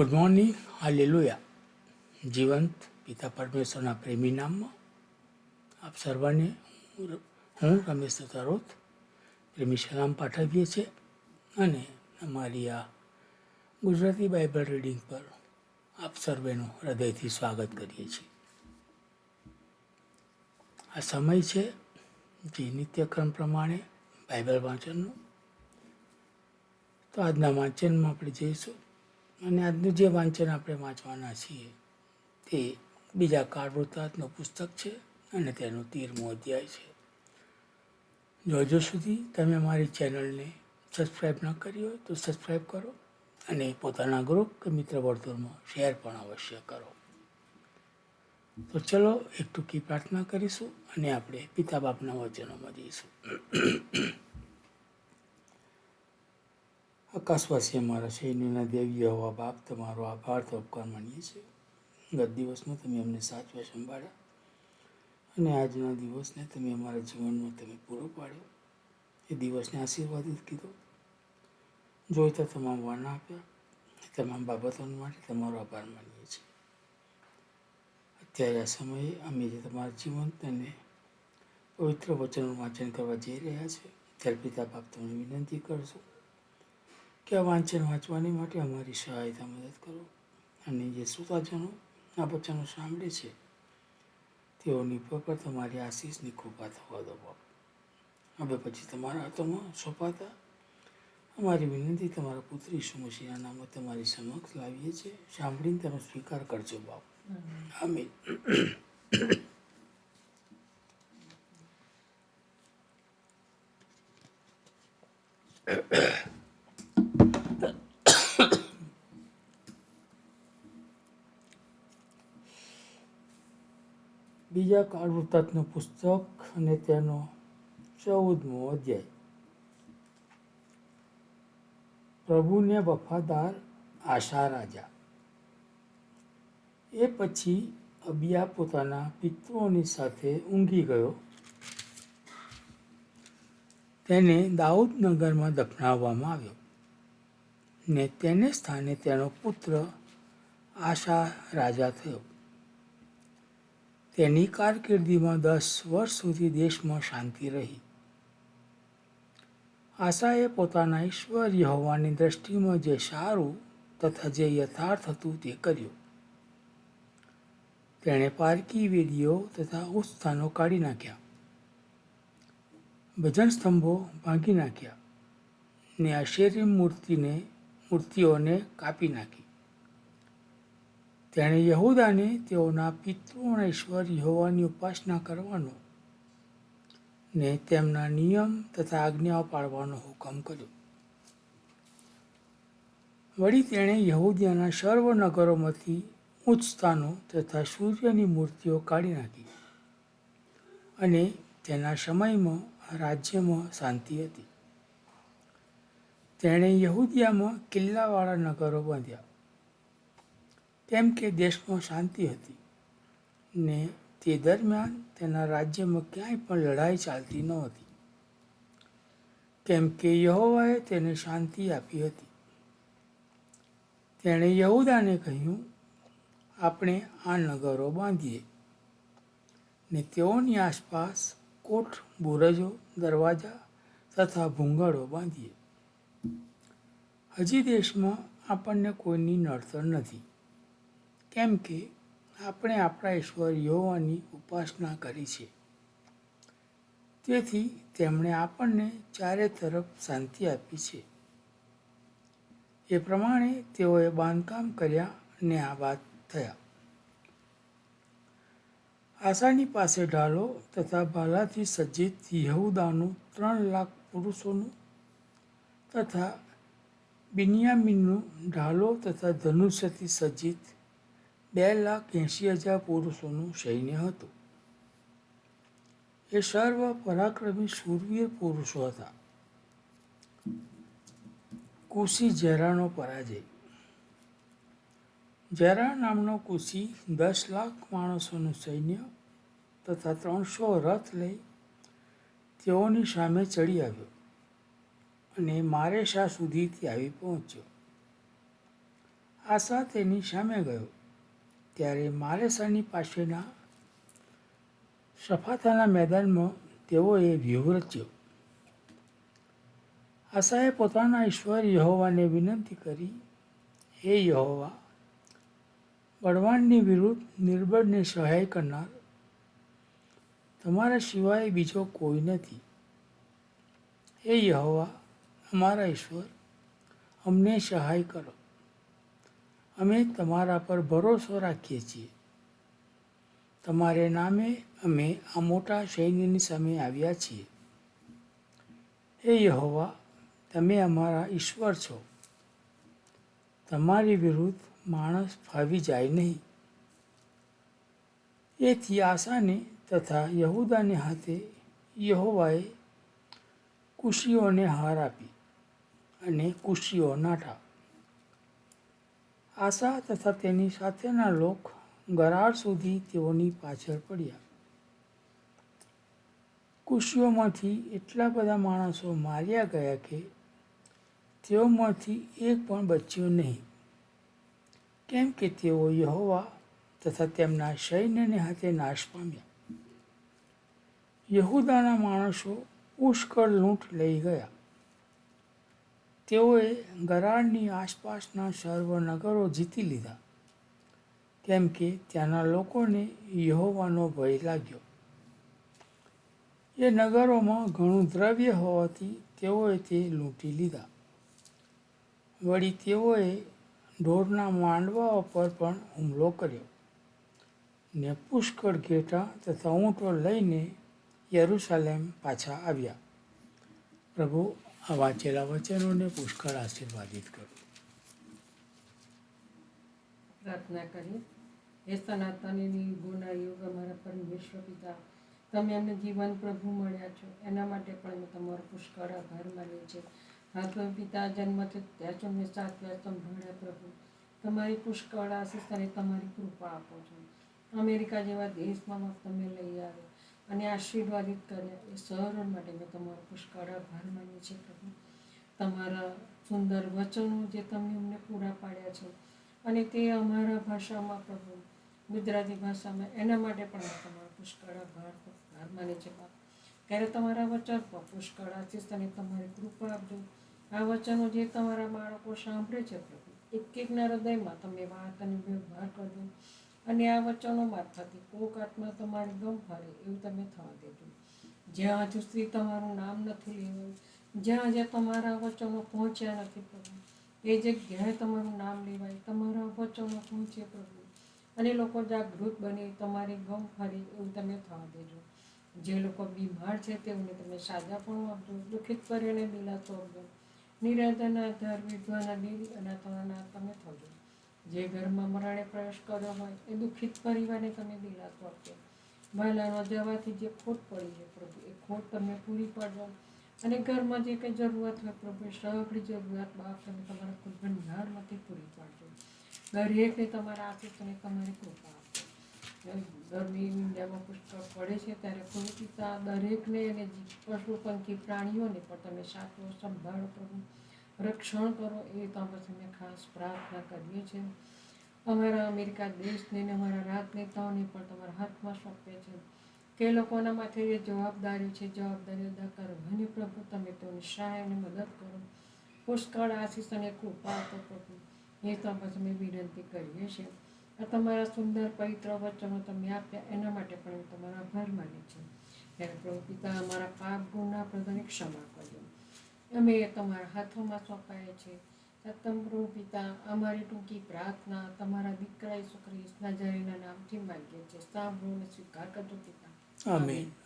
Good morning hallelujah જીવંત પિતા પરમેશ્વરના પ્રેમી નામમાં આપ સર્વને હું રમેશ તરોત પ્રેમી સલામ પાઠવીએ છીએ અને અમારી આ ગુજરાતી બાઇબલ રીડિંગ પર આપ સર્વેનું હૃદયથી સ્વાગત કરીએ છીએ. આ સમય છે જે નિત્યક્રમ પ્રમાણે બાઇબલ વાંચનનું. તો આજના વાંચનમાં આપણે જઈશું. અને આજનું જે વાંચન આપણે વાંચવાના છીએ તે બીજા કાળ વૃત્તાંતનું પુસ્તક છે અને તેનો તેરમો અધ્યાય છે. હજુ સુધી તમે મારી ચેનલને સબસ્ક્રાઈબ ન કરી હોય તો સબસ્ક્રાઈબ કરો અને પોતાના ગ્રુપ કે મિત્ર વર્તુળમાં શેર પણ અવશ્ય કરો. તો ચલો એક ટૂંકી પ્રાર્થના કરીશું અને આપણે પિતા બાપના વચનોમાં જઈશું. આકાશવાસી અમારા સૈન્યના દેવી હોવા બાપ તમારો આભાર તો ઉપકાર માનીએ છીએ. ગત દિવસમાં તમે અમને સાચવા સંભાળ્યા અને આજના દિવસને તમે અમારા જીવનમાં તમે પૂરો પાડ્યો. એ દિવસને આશીર્વાદિત કીધો. જોઈતા તમામ વર્ણ આપ્યા. તમામ બાબતો માટે તમારો આભાર માનીએ છીએ. અત્યારે આ સમયે અમે જે તમારા જીવન અને પવિત્ર વચનનું વાંચન કરવા જઈ રહ્યા છે ત્યારે પિતા બાપ તમને વિનંતી કરશું. કે આ વાંચન વાંચવાની માટે અમારી સહાયતા મદદ કરો. અને જે શ્રોતાજનો આ વચનો સાંભળે છે, તેઓની પર તમારી આશીષની કૃપા થવા દો બાપ. હવે પછી તમારા હાથોમાં સોંપાતા અમારી વિનંતી તમારા પુત્રી ઈસુ મસીહના નામે તમારી સમક્ષ લાવીએ છીએ. સાંભળીને તેનો સ્વીકાર કરજો બાપ. આમીન. બીજા કાળ વૃત્તાંતનું પુસ્તક અને તેનો ચૌદમો અધ્યાય. પ્રભુને વફાદાર આશા રાજા. એ પછી અબિયા પોતાના પિતૃઓની સાથે ઊંઘી ગયો. તેને દાઉદનગરમાં દફનાવવામાં આવ્યો ને તેને સ્થાને તેનો પુત્ર આશા રાજા થયો. તેની કારકિર્દીમાં દસ વર્ષ સુધી દેશમાં શાંતિ રહી. આશાએ પોતાના ઐશ્વર્ય હોવાની દ્રષ્ટિમાં જે સારું તથા જે યથાર્થ હતું તે કર્યું. તેણે પારકી વેદીઓ તથા ઉત્સ્થાનો કાઢી નાખ્યા. ભજન સ્તંભો ભાંગી નાખ્યા ને અશેરી મૂર્તિને, મૂર્તિઓને કાપી નાખી. તેણે યહૂદાને તેઓના પિતૃઓના ઈશ્વર યહોવાની ઉપાસના કરવાનો ને તેમના નિયમ તથા આજ્ઞાઓ પાળવાનો હુકમ કર્યો. વળી તેણે યહૂદિયાના સર્વ નગરોમાંથી ઉચ્ચ સ્થાનો તથા સૂર્યની મૂર્તિઓ કાઢી નાખી અને તેના સમયમાં રાજ્યમાં શાંતિ હતી. તેણે યહૂદિયામાં કિલ્લાવાળા નગરો બાંધ્યા. કેમ કે દેશમાં શાંતિ હતી. ને તે દરમિયાન તેના રાજ્યમાં ક્યાંય પણ લડાઈ ચાલતી ન હતી કેમ કે યહોવાએ તેને શાંતિ આપી હતી. તેણે યહૂદાને કહ્યું, આપણે આ નગરો બાંધીએ. ને તેઓની આસપાસ કોઠ, બુરજો, દરવાજા તથા ભૂંગળો બાંધીએ. હજી દેશમાં આપણને કોઈની નડતર નથી. કેમ કે આપણે આપણા ઈશ્વર યહોવાની ઉપાસના કરી છે. તેથી તેમણે આપણને ચારે તરફ શાંતિ આપી છે. એ પ્રમાણે તેઓએ બાંધકામ કર્યા અને આબાદ થયા. આશાની પાસે ઢાલો તથા ભાલાથી સજ્જિત યહુદાનું ત્રણ લાખ પુરુષોનું તથા બિનિયામીનનું ઢાલો તથા ધનુષ્યથી સજ્જિત બે લાખ એંશી હજાર પુરુષોનું સૈન્ય હતું. એ સર્વ પરાક્રમી સૂરવીર પુરુષો હતા. કુશી જરાનો પરાજય. જરા નામનો કુશી દસ લાખ માણસોનું સૈન્ય તથા ત્રણસો રથ લઈ તેઓની સામે ચડી આવ્યો અને મારેશા સુધીથી આવી પહોંચ્યો. આશા તેની સામે ગયો. ત્યારે મારેસાની પાસેના સફાતાના મેદાનમાં તેઓએ વ્યૂહ રચ્યો આશાએ પોતાના ઈશ્વર યહોવાને વિનંતી કરી, હે યહોવા, બળવાનની વિરુદ્ધ નિર્બળને સહાય કરનાર, તમારા સિવાય બીજો કોઈ નથી. હે યહોવા, અમારા ઈશ્વર, અમને સહાય કરો. અમે તમારા પર ભરોસો રાખીએ છીએ. તમારે નામે અમે આ મોટા સૈન્યની સામે આવ્યા છીએ. હે યહોવા, તમે અમારા ઈશ્વર છો. તમારી વિરુદ્ધ માણસ ફાવી જાય નહીં. એથી આશાને તથા યહૂદાને હાથે યહોવાએ કુશીઓને હાર આપી અને કુશીઓ નાઠા. આશા તથા તેની સાથેના લોક ગરાળ સુધી તેઓની પાછળ પડ્યા. કુશીઓમાંથી એટલા બધા માણસો માર્યા ગયા કે તેઓમાંથી એક પણ બચ્યો નહીં. કેમ કે તેઓ યહોવા તથા તેમના સૈન્યને હાથે નાશ પામ્યા. યહૂદાના માણસો પુષ્કળ લૂંટ લઈ ગયા. તેઓએ ગરાળની આસપાસના સર્વ નગરો જીતી લીધા. કેમ કે ત્યાંના લોકોને યહોવાનો ભય લાગ્યો. એ નગરોમાં ઘણું દ્રવ્ય હોવાથી તેઓએ તે લૂંટી લીધા. વળી તેઓએ ઢોરના માંડવાઓ પર પણ હુમલો કર્યો. ને પુષ્કળ ઘેટા તથા ઊંટો લઈને યરુશાલેમ પાછા આવ્યા. પ્રભુ આ વાંચેલા વચનોને પુષ્કળ આશીર્વાદિત કરો. પ્રાર્થના કરી. હે સનાતનની ગુના યોગ અમારા પરમેશ્વર પિતા, તમે અમને જીવન પ્રભુ મળ્યા છો. એના માટે પણ અમે તમારો પુષ્કળ આભાર માનીએ છીએ. હા તો પિતા જન્મથી ત્યાં તમને સાચવ્યા સંભાળ્યા પ્રભુ. તમારી પુષ્કળ આશીષ અને તમારી કૃપા આપો છો. અમેરિકા જેવા દેશમાં તમે લઈ આવે અને આશીર્વાદિત કર્યા. એ સરળ માટે મેં તમારો પુષ્કળ આભાર માન્યો છે, પ્રભુ. તમારા સુંદર વચનો જે તમે અમને પૂરા પાડ્યા છે અને તે અમારા ભાષામાં, પ્રભુ, ગુજરાતી ભાષામાં, એના માટે પણ મેં તમારો પુષ્કળ આભાર આભાર માને છે, બાપ. ત્યારે તમારા વચન પર પુષ્કળ આશીષ અને તમારી કૃપા આપજો. આ વચનો જે તમારા બાળકો સાંભળે છે, પ્રભુ એક એકના હૃદયમાં તમે વાત અને વ્યવહાર કરજો. અને આ વચનો મારફતે કોક આત્મા તમારી ગમ ફરે એવું તમે થવા દેજો. જ્યાં હજુ સ્ત્રી તમારું નામ નથી લેવું જ્યાં જ્યાં તમારા વચનો પહોંચ્યા નથી પ્રભુ. એ જગ્યાએ તમારું નામ લેવાય, તમારા વચનો પહોંચે પ્રભુ. અને લોકો જાગૃત બને, તમારી ગમ ફરે એવું તમે થવા દેજો. જે લોકો બીમાર છે તેઓને તમે સાજા પણ આપજો, દુઃખિત કરીને દિલાસો આપજો. નિરાધાના આધાર વિધવાના દિલ અને તમારા તમે થજો. જે ઘરમાં મરાણે પ્રવેશ કર્યો હોય, એ દુઃખિત પરિવારને તમે દિલાસો આપજો મહિલાનો જવાથી જે ખોટ પડી છે પ્રભુ, એ ખોટ તમે પૂરી પાડજો અને ઘરમાં જે કંઈ જરૂરત હોય પ્રભુ સગડી જરૂરિયાત બાપ તમે તમારા ભંડારમાંથી પૂરી પાડજો. દરેકને તમારા આશીષ અને તમારી કૃપા આપજો ગરમી ઈંડામાં પુષ્કળ પડે છે, ત્યારે કોઈ પિતા દરેકને અને પશુ પંખી પ્રાણીઓને પણ તમે સાચવો સંભાળો પ્રભુ. રક્ષણ કરો એ અમે ખાસ પ્રાર્થના કરીએ છીએ. અમારા અમેરિકા દેશને ને અમારા રાજનેતાઓને પણ તમારા હાથમાં સોંપે છે કે લોકોના માથે જે જવાબદારી છે, જવાબદારી અદા કરવાની પ્રભુ, તમે તેઓની સહાય અને મદદ કરો. પુષ્કળ આશીષ અને કૃપા આપો પ્રભુ. એ તો બસ અમે વિનંતી કરીએ છીએ. આ તમારા સુંદર પવિત્ર વચનો તમે આપ્યા, એના માટે પણ હું તમારો આભાર માની છું. ત્યારે પ્રભુ પિતા, અમારા પાપ, ગુના પ્રધાને ક્ષમા કરજો. અમે તમારા હાથોમાં સોંપાય છે. સત્તમપ્રભુ પિતા, અમારી ટૂંકી પ્રાર્થના, તમારા દીકરા ઈસુ ખ્રિસ્તના જરીના નામથી માંગીએ છીએ. સાંભળો અને સ્વીકાર કરજો પિતા. આમીન.